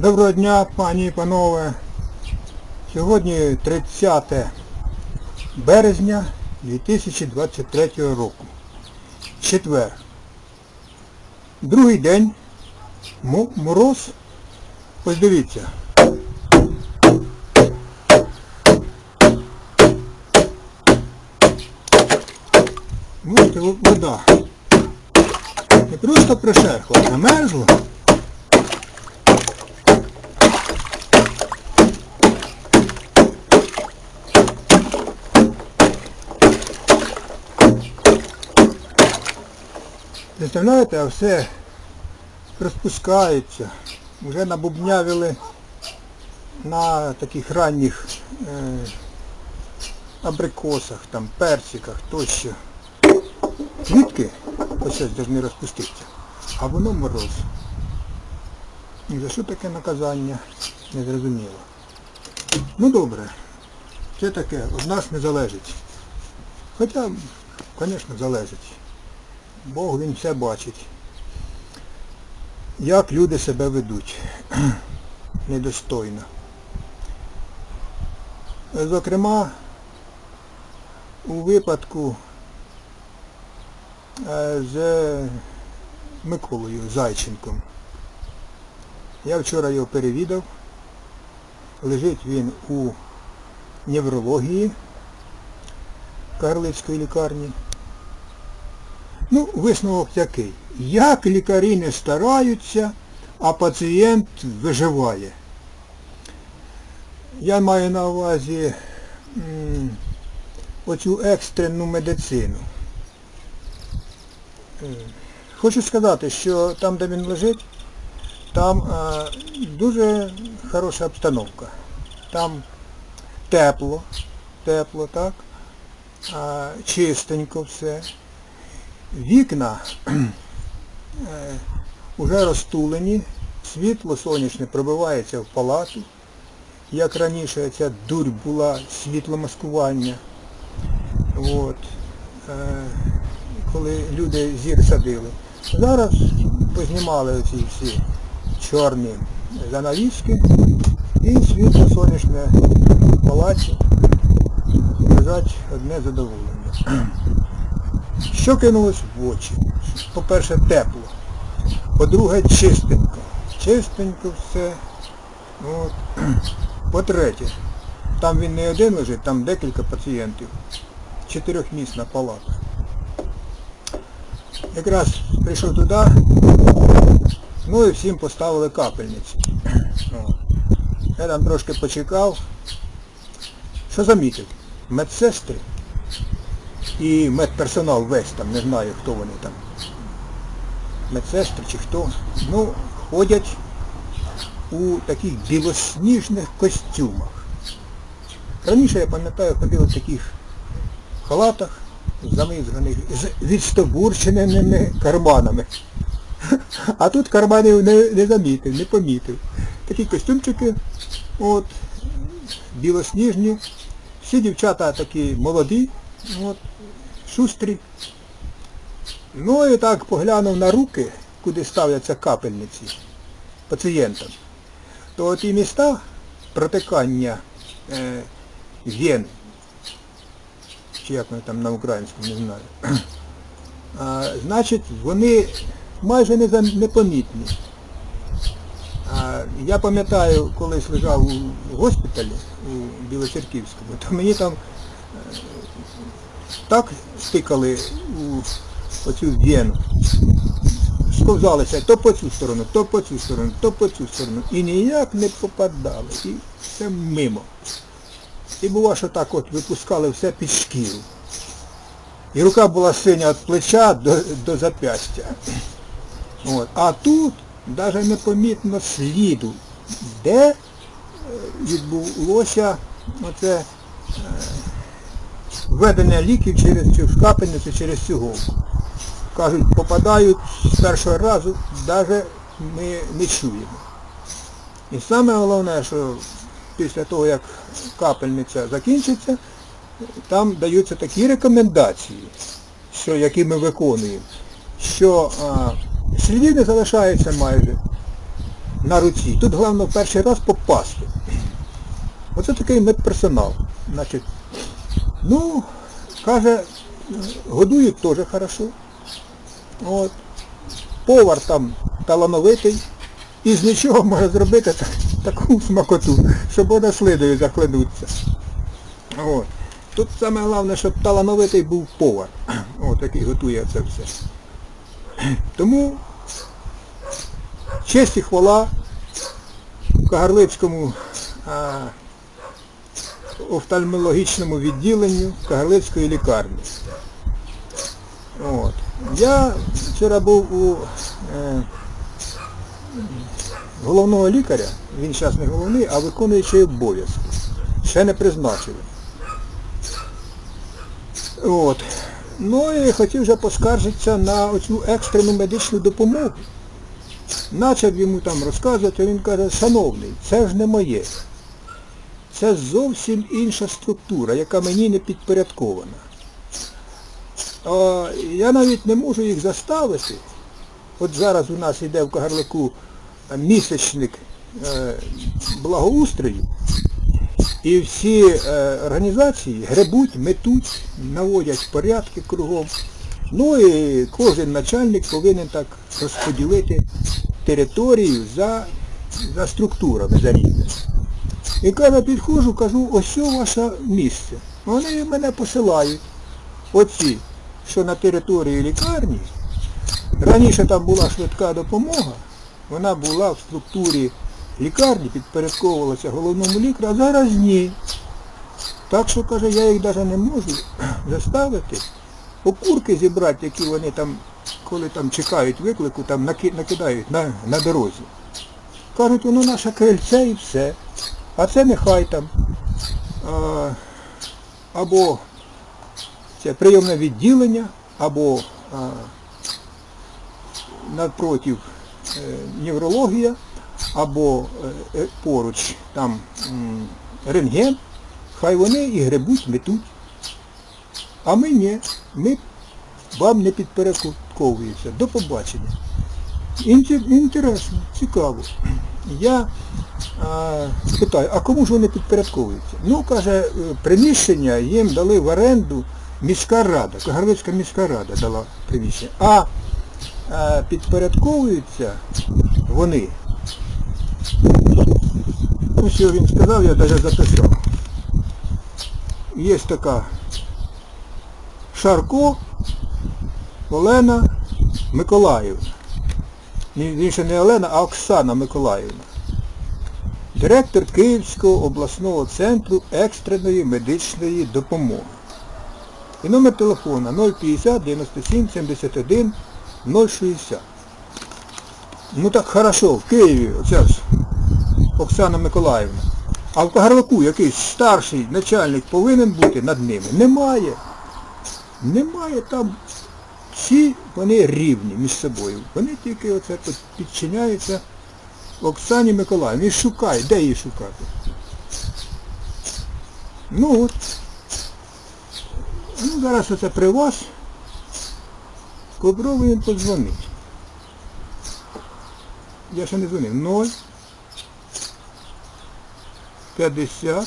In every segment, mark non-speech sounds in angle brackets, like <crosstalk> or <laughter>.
Доброго дня, пані і панове. Сьогодні 30 березня 2023 року. Четвер. Другий день. Мороз. Ось дивіться. Вода. Не просто прошерхла, а Представляєте, а все розпускається. Вже набубнявили на таких ранніх е, абрикосах, там, персиках тощо. Квітки ось повинні розпуститися, а воно мороз. І за що таке наказання? Не зрозуміло. Ну добре, це таке, від нас не залежить. Хоча, звісно, залежить. Бог він все бачить. Як люди себе ведуть. <clears throat> Недостойно. Зокрема, у випадку е, з Миколою Зайченком. Я вчора його перевідав. Лежить він у неврології Карлицької лікарні. Ну, висновок такий. Як лікарі не стараються, а пацієнт виживає. Я маю на увазі оцю екстрену медицину. Хочу сказати, що там, де він лежить, там е, дуже хороша обстановка. Там тепло, тепло, так, е, чистенько все. Вікна вже розтулені, світло сонячне пробивається в палату. Як раніше ця дурь була світломаскування. От. Е, коли люди зір садили. Зараз познімали ці всі чорні занавіски і світло сонячне в палаті. Одне задоволення. Що кинулось в очі? По-перше, тепло. По-друге, чистенько. Чистенько все. От. <clears throat> По-третє, там він не один лежить, там декілька пацієнтів. Чотирьохмісна палата. Якраз прийшов туди, ну і всім поставили капельниці. <clears throat> О. Я там трошки почекав. Що замітив? Медсестри і медперсонал весь там, не знаю хто вони там. Медсестри чи хто. Ну, ходять у таких білосніжних костюмах. Раніше, я пам'ятаю, ходили в таких халатах, замизганих, з відстобурченими карманами. А тут карманів не, не замітив, не помітив. Такі костюмчики, от, білосніжні. Всі дівчата такі молоді, от, шустрі. Ну і так поглянув на руки, куди ставляться капельниці пацієнтам, то ті міста протикання е, вен, чи як вони там на українському, не знаю, а, значить, вони майже непомітні. А, я пам'ятаю, колись лежав у госпіталі у Білоцерківському, то мені там так стикали у оцю вену, сковзалися то по цю сторону, то по цю сторону, то по цю сторону. І ніяк не попадали. І все мимо. І було, що так от випускали все під шкіру. І рука була синя від плеча до, до зап'ястя. А тут навіть непомітно сліду, де е, відбулося оце е, введення ліків через цю капельницю, через цю голку. Кажуть, попадають з першого разу, навіть ми не чуємо. І саме головне, що після того, як капельниця закінчиться, там даються такі рекомендації, що, які ми виконуємо, що а, слідів не залишається майже. на руці. Тут головне в перший раз попасти. Оце такий медперсонал. Значить, ну, каже, годують теж хорошо. От. Повар там талановитий. І з нічого може зробити та- таку смакоту, щоб вона слидою захлинуться. От. Тут саме головне, щоб талановитий був повар, <clears throat> от, який готує це все. Тому честь і хвала Кагарлицькому офтальмологічному відділенню Кагарлицької лікарні. От. Я вчора був у е, головного лікаря, він зараз не головний, а виконуючий обов'язки. Ще не призначили. От. Ну і хотів вже поскаржитися на оцю екстрену медичну допомогу. Начав йому там розказувати, він каже, шановний, це ж не моє. Це зовсім інша структура, яка мені не підпорядкована. А, я навіть не можу їх заставити. От зараз у нас йде в Кагарлику е, місячник е, благоустрою, і всі е, організації гребуть, метуть, наводять порядки кругом. Ну і кожен начальник повинен так розподілити територію за, за структурами, за рівнем. І каже, підходжу, кажу, ось ваше місце. Вони мене посилають. Оці, що на території лікарні. Раніше там була швидка допомога, вона була в структурі лікарні, підпорядковувалася головному лікарю, а зараз ні. Так що, каже, я їх навіть не можу <clears throat> заставити. Окурки зібрати, які вони там, коли там чекають виклику, там накидають на, на дорозі. Кажуть, воно наше крильце і все. А це нехай там. А, або це прийомне відділення, або а, напротив е, неврологія, або е, е, поруч там м, рентген, хай вони і гребуть, метуть. А ми ні, ми вам не підпорядковуємося. До побачення. Інте- Інтересно, цікаво. Я а, питаю, а кому ж вони підпорядковуються? Ну, каже, е, приміщення їм дали в оренду міська рада, Кагарлицька міська рада дала приміщення. А, а підпорядковуються вони. Ну, що він сказав, я навіть записав. Є така Шарко Олена Миколаївна. Більше не Олена, а Оксана Миколаївна. Директор Київського обласного центру екстреної медичної допомоги. І номер телефона 050 97 71 060. Ну так хорошо, в Києві, оця ж Оксана Миколаївна. А в Кагарлику якийсь старший начальник повинен бути над ними. Немає. Немає там. Всі вони рівні між собою. Вони тільки оце підчиняються Оксані Миколаївні. І шукай, де її шукати? Ну от. Ну зараз оце при вас. Попробуємо він. Я ще не дзвонив. 0 50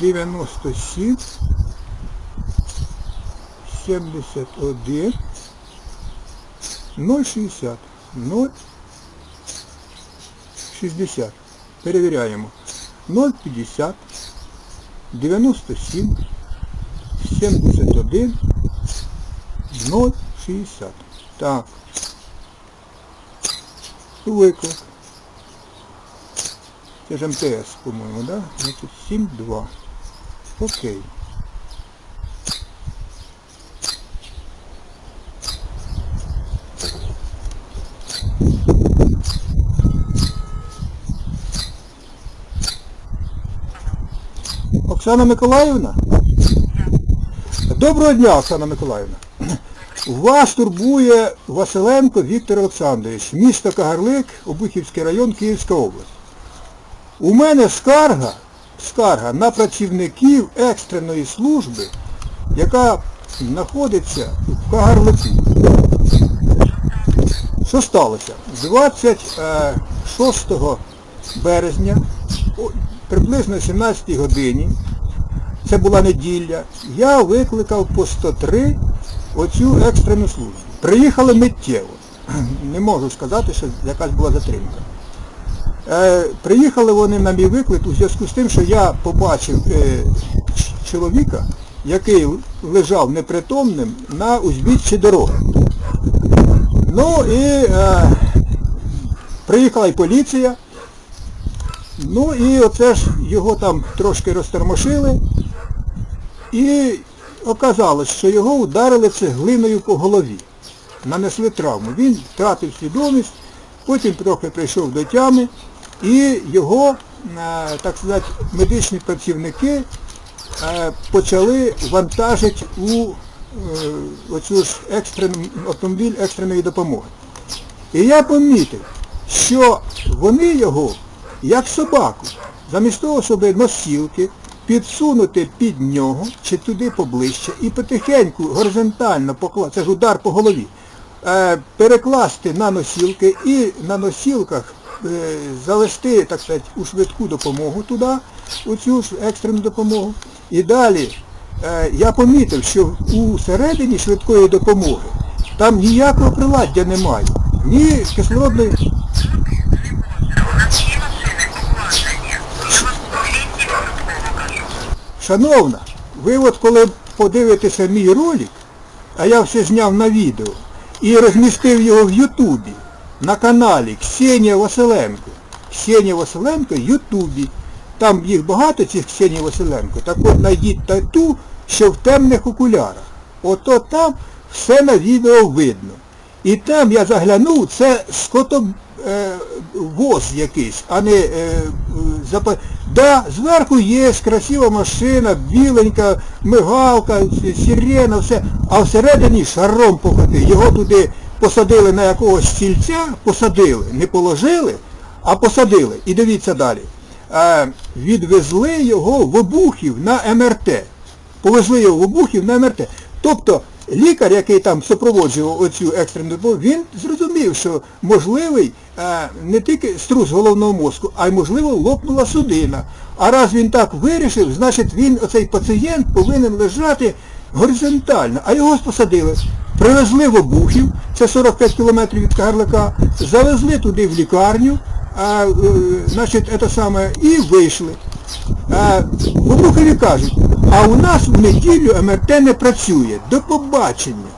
97 71 060 0 60. Перевіряємо. 050 97 71 060. Так. Виклик. Це ж МТС, по-моєму, да? Значить 7-2. Окей. Оксана Миколаївна? Доброго дня, Оксана Миколаївна. Вас турбує Василенко Віктор Олександрович, місто Кагарлик, Обухівський район, Київська область. У мене скарга, скарга на працівників екстреної служби, яка знаходиться в Кагарлику. Що сталося? 26 березня, приблизно о 17 годині, це була неділя, я викликав по 103 оцю екстрену службу. Приїхали миттєво. <clears throat> Не можу сказати, що якась була затримка. Е, приїхали вони на мій виклик у зв'язку з тим, що я побачив е, чоловіка, який лежав непритомним на узбіччі дороги. Ну і е, приїхала і поліція. Ну і оце ж його там трошки розтермошили. І оказалось, що його ударили цеглиною по голові. Нанесли травму. Він втратив свідомість, потім трохи прийшов до тями, і його, е, так сказати, медичні працівники е, почали вантажити у е, оцю ж екстрену, автомобіль екстреної допомоги. І я помітив, що вони його, як собаку, замість того, щоб носілки підсунути під нього чи туди поближче і потихеньку горизонтально покласти, це ж удар по голові, е, перекласти на носілки і на носілках е, завести, так сказати, у швидку допомогу туди, у цю ж екстрену допомогу. І далі е, я помітив, що у середині швидкої допомоги там ніякого приладдя немає. Ні кислородної. Шановна, ви от коли подивитеся мій ролик, а я все зняв на відео, і розмістив його в Ютубі на каналі Ксенія Василенко. Ксенія Василенко в Ютубі. Там їх багато цих Ксенії Василенко. Так от знайдіть та ту, що в темних окулярах. Ото там все на відео видно. І там я заглянув, це скотобоз якийсь, а не е, е, запа... Да, зверху є красива машина, біленька, мигалка, сирена, все, а всередині шаром покоти. Його туди посадили на якогось стільця, посадили, не положили, а посадили. І дивіться далі. Е, відвезли його в обухів на МРТ. Повезли його в обухів на МРТ. Тобто лікар, який там супроводжував оцю екстрену допомогу, він зрозумів, що можливий е, не тільки струс головного мозку, а й можливо лопнула судина. А раз він так вирішив, значить він, оцей пацієнт, повинен лежати горизонтально, а його посадили. Привезли в обухів, це 45 кілометрів від Кагарлика, завезли туди в лікарню, а, е, значить, це саме, і вийшли. Обухові кажуть, а у нас в неділю МРТ не працює. До побачення.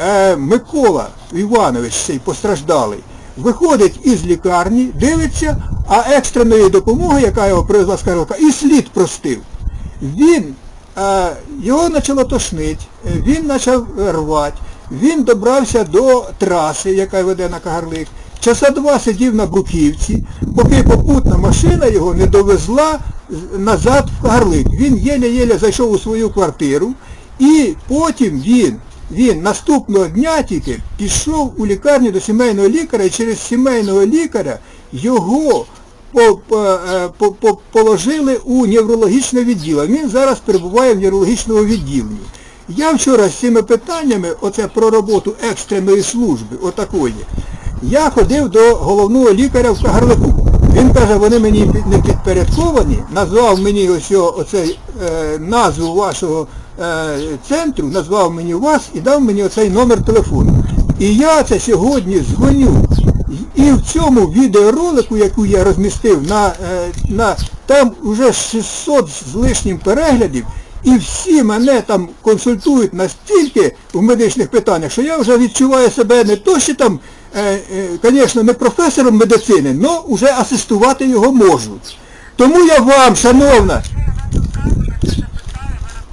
Е, Микола Іванович, цей постраждалий, виходить із лікарні, дивиться, а екстреної допомоги, яка його привезла з Карлика, і слід простив. Він, е, його почало тошнить, е, він почав рвати, він добрався до траси, яка веде на Кагарлик. Часа два сидів на Бруківці, поки попутна машина його не довезла назад в Кагарлик. Він єле-єле зайшов у свою квартиру і потім він, він наступного дня тільки пішов у лікарню до сімейного лікаря і через сімейного лікаря його е, по- по- положили у неврологічне відділення. Він зараз перебуває в неврологічному відділенні. Я вчора з цими питаннями, оце про роботу екстреної служби, отакої, я ходив до головного лікаря в Кагарлику. Він каже, вони мені не підпорядковані, назвав мені ось оцей е, назву вашого е, центру, назвав мені вас і дав мені оцей номер телефону. І я це сьогодні дзвоню. І в цьому відеоролику, яку я розмістив, на, е, на, там вже 600 з лишнім переглядів, і всі мене там консультують настільки в медичних питаннях, що я вже відчуваю себе не то, що там, звісно, не професором медицини, але вже асистувати його можу. Тому я вам, шановна,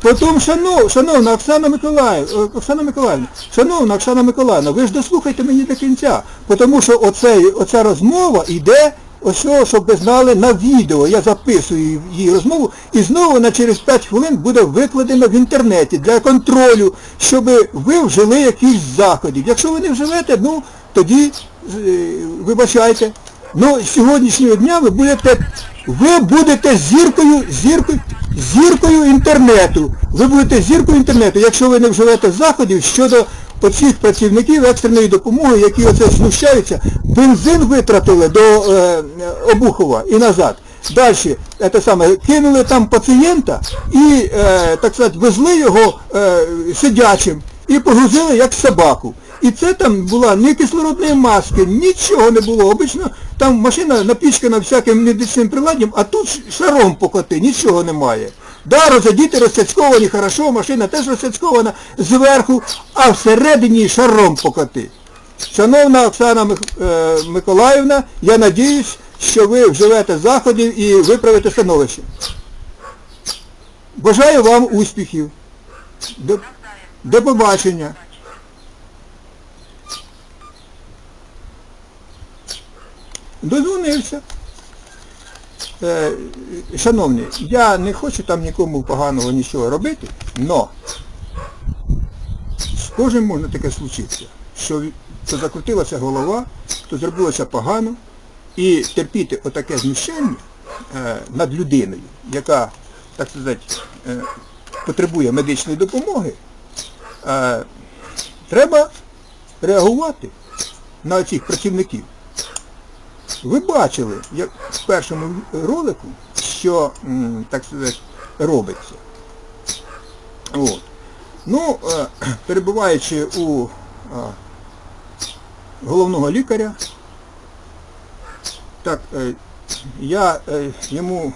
Потім, шанов, шановна Оксана Миколаївна, Оксана Миколаївна, шановна Оксана Миколаївна, ви ж дослухайте мені до кінця, тому що оцей, оця розмова йде, ось, щоб ви знали, на відео. Я записую її розмову і знову на через 5 хвилин буде викладено в інтернеті для контролю, щоб ви вжили якісь заходів. Якщо ви не вживете, ну тоді е, вибачайте. Ну, з сьогоднішнього дня ви будете, ви будете зіркою, зіркою, зіркою інтернету. Ви будете зіркою інтернету, якщо ви не вживете заходів щодо оцих працівників екстреної допомоги, які оце знущаються, бензин витратили до е, Обухова і назад. Далі, це саме, кинули там пацієнта і, е, так сказати, везли його е, сидячим і погрузили як собаку. І це там була ні кислородної маски, нічого не було. Обично там машина напічкана всяким медичним приладдям, а тут шаром покоти, нічого немає. Да, розодіти розцяцьковані, хорошо, машина теж розцяцькована зверху, а всередині шаром покоти. Шановна Оксана е, Миколаївна, я надіюсь, що ви вживете заходів і виправите становище. Бажаю вам успіхів. До, до побачення. Дозвонився. Е, шановні, я не хочу там нікому поганого нічого робити, но з кожним можна таке случитися, що, що закрутилася голова, то зробилося погано, і терпіти отаке знущання е, над людиною, яка, так сказати, е, потребує медичної допомоги, треба реагувати на цих працівників. Ви бачили, як в першому ролику, що, так сказати, робиться. От. Ну, е, перебуваючи у е, головного лікаря, так, е, я йому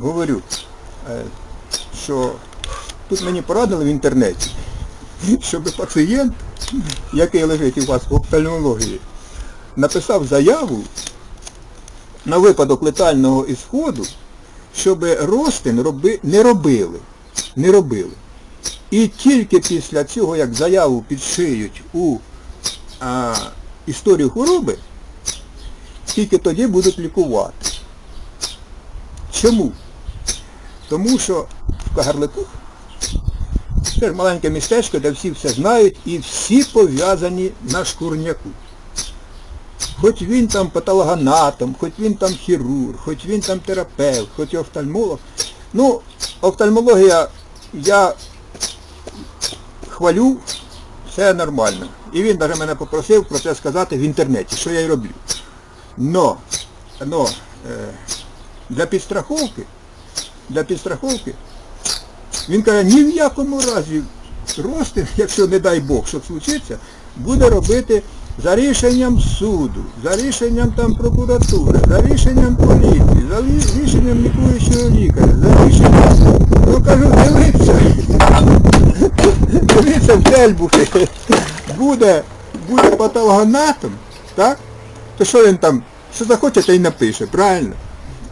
говорю, що тут мені порадили в інтернеті, щоб пацієнт, який лежить у вас в офтальмології, написав заяву на випадок летального ісходу, щоб розтин роби, не робили. Не робили. І тільки після цього, як заяву підшиють у а, історію хвороби, тільки тоді будуть лікувати. Чому? Тому що в Кагарлику це маленьке містечко, де всі все знають і всі пов'язані на шкурняку. Хоч він там патологоанатом, хоч він там хірург, хоч він там терапевт, хоч офтальмолог. Ну, офтальмологія я хвалю, все нормально. І він навіть мене попросив про це сказати в інтернеті, що я й роблю. Но, но е, для підстраховки, для підстраховки, він каже, ні в якому разі розтин, якщо не дай Бог, що случиться, буде робити за рішенням суду, за рішенням там прокуратури, за рішенням поліції, за рішенням лікуючого лікаря, за рішенням, ну кажу, дивіться, дивіться в Дельбухі, буде, буде патологоанатом, так? То що він там, що захоче, то й напише, правильно?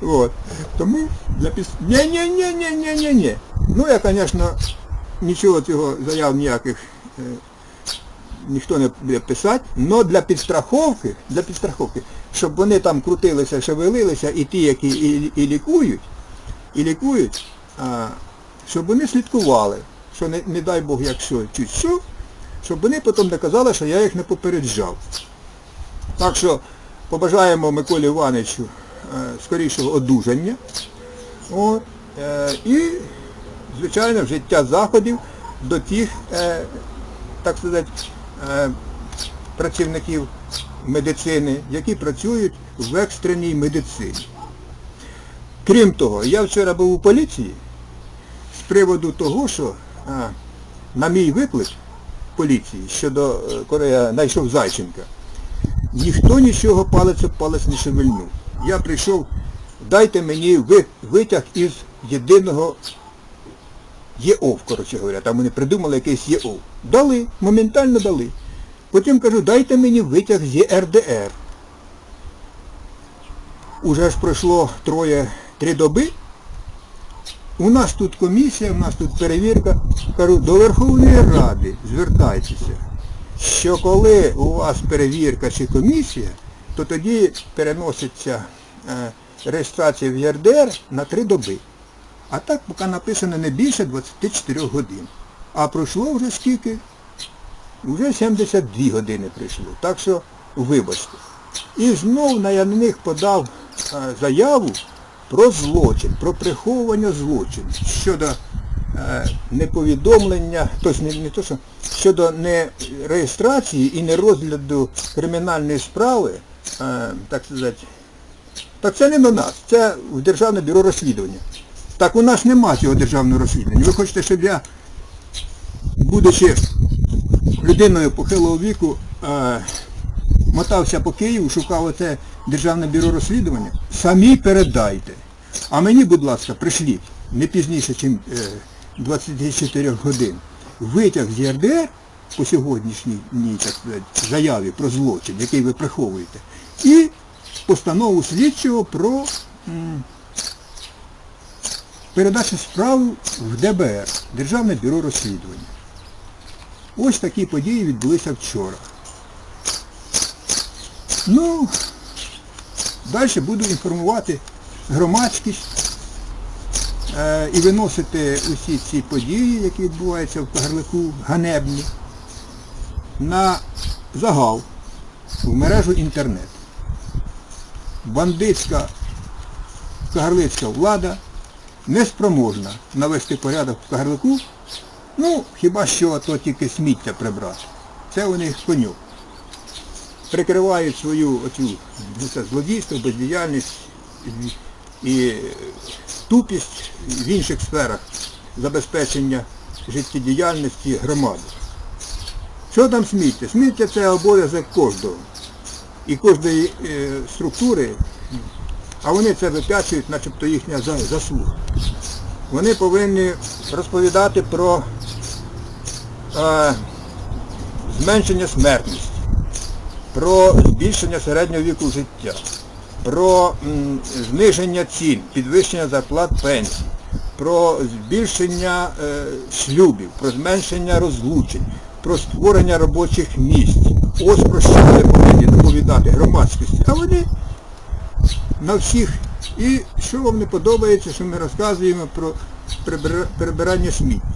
От. Тому для піс... ні ні ні ні ні ні ні Ну я, звісно, нічого цього заяв ніяких е, ніхто не буде писати, але для підстраховки, для підстраховки, щоб вони там крутилися, шевелилися, і ті, які і, і лікують, і лікують, а, щоб вони слідкували, що не, не дай Бог, якщо чуть що, щоб вони потім не казали, що я їх не попереджав. Так що побажаємо Миколі Івановичу е, скорішого одужання. От, е, і, звичайно, вжиття заходів до тих, е, так сказати, працівників медицини, які працюють в екстреній медицині. Крім того, я вчора був у поліції з приводу того, що а, на мій виклик поліції щодо, е, коли я знайшов Зайченка, ніхто нічого палець об палець не шевельнув. Я прийшов, дайте мені витяг із єдиного ЄОВ, коротше говоря, там вони придумали якийсь ЄОВ. Дали, моментально дали. Потім кажу, дайте мені витяг з ЄРДР. Уже ж пройшло троє-три доби. У нас тут комісія, у нас тут перевірка. Кажу, до Верховної Ради звертайтеся, що коли у вас перевірка чи комісія, то тоді переноситься е, реєстрація в ЄРДР на три доби. А так поки написано не більше 24 годин. А пройшло вже скільки? Вже 72 години прийшло. Так що вибачте. І знов на я на них подав е, заяву про злочин, про приховування злочину щодо е, неповідомлення, тобто не, не то, що, щодо не реєстрації і не розгляду кримінальної справи, е, так сказати, так це не до нас, це в Державне бюро розслідування. Так у нас нема цього державного розслідування. Ви хочете, щоб я, будучи людиною похилого віку, е, мотався по Києву, шукав оце Державне бюро розслідування, самі передайте. А мені, будь ласка, пришліть не пізніше, ніж 24 годин. Витяг з ЄРДР по сьогоднішній так заяві про злочин, який ви приховуєте, і постанову слідчого про передачу справи в ДБР, Державне бюро розслідування. Ось такі події відбулися вчора. Ну, далі буду інформувати громадськість е, і виносити усі ці події, які відбуваються в Кагарлику, ганебні, на загал в мережу інтернет. Бандитська кагарлицька влада неспроможна навести порядок в Кагарлику, ну, хіба що то тільки сміття прибрати. Це у них конюк прикривають свою оцю ну, це злодійство, бездіяльність і тупість в інших сферах забезпечення життєдіяльності громади. Що там сміття? Сміття це обов'язок кожного. І кожної е, структури, а вони це вип'ячують, начебто їхня заслуга. Вони повинні розповідати про е, зменшення смертності про збільшення середнього віку життя, про м, зниження цін, підвищення зарплат пенсій, про збільшення е, шлюбів, про зменшення розлучень, про створення робочих місць. Ось про що вони повинні доповідати громадськості. А вони на всіх. І що вам не подобається, що ми розказуємо про прибира- прибирання сміття.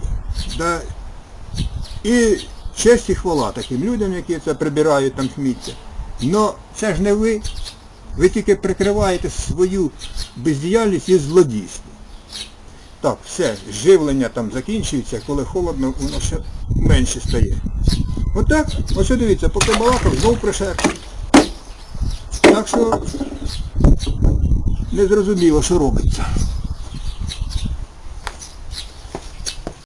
Да, і честь і хвала таким людям, які це прибирають там сміття. Но це ж не ви. Ви тільки прикриваєте свою бездіяльність і злодійство. Так, все, живлення там закінчується, коли холодно, воно ще менше стає. Отак, ось дивіться, поки балакав, знов пришер. Так що не зрозуміло, що робиться.